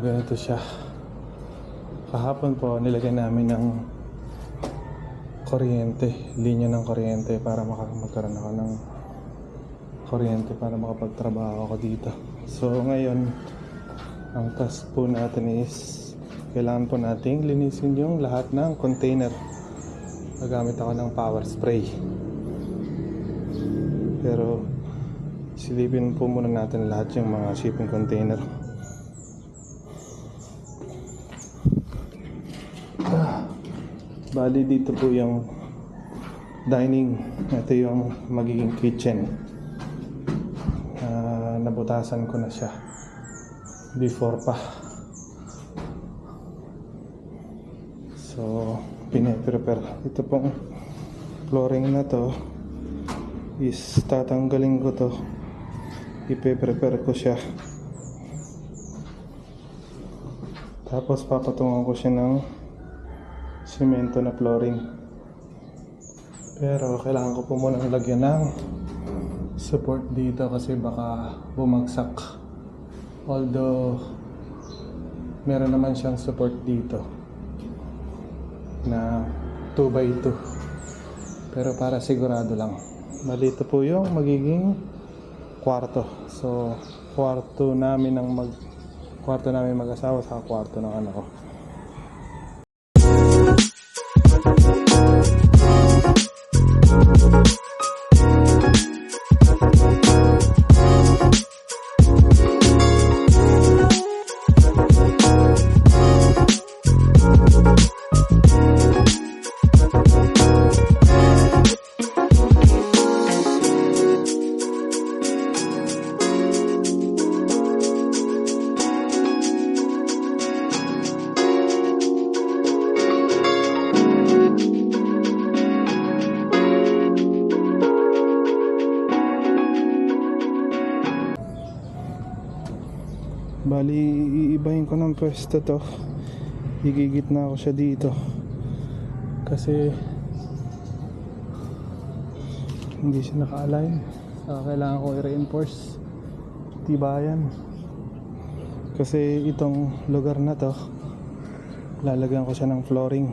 ganito siya. Kahapon po, nilagyan namin ng kuryente, linya ng kuryente para magkaroon ako ng kuryente para makapagtrabaho ako dito. So ngayon, ang task po natin is kailangan po nating linisin yung lahat ng container. Gagamit ako ng power spray. Pero silipin po muna natin lahat yung mga shipping container. Bali dito po yung dining. Ito yung magiging kitchen. Ah, nabutasan ko na siya before pa. So, pinaprepare. Ito pong flooring na to is tatanggalin ko to. Ipe-prepare ko siya. Tapos papatungan ko siya ng semento na flooring. Pero kailangan ko po muna lagyan ng support dito kasi baka bumagsak. Although meron naman siyang support dito na 2x2. Pero para sigurado lang. Malito po yung magiging kwarto. So, kwarto namin ng mag kwarto namin mag-asawa sa kwarto ng anak ko. Bali, iibahin ko ng pwesto to. Igigit na ako siya dito. Kasi hindi siya naka-align. Saka kailangan ko i-reinforce. Tibayan. Kasi itong lugar na to, lalagyan ko siya ng flooring.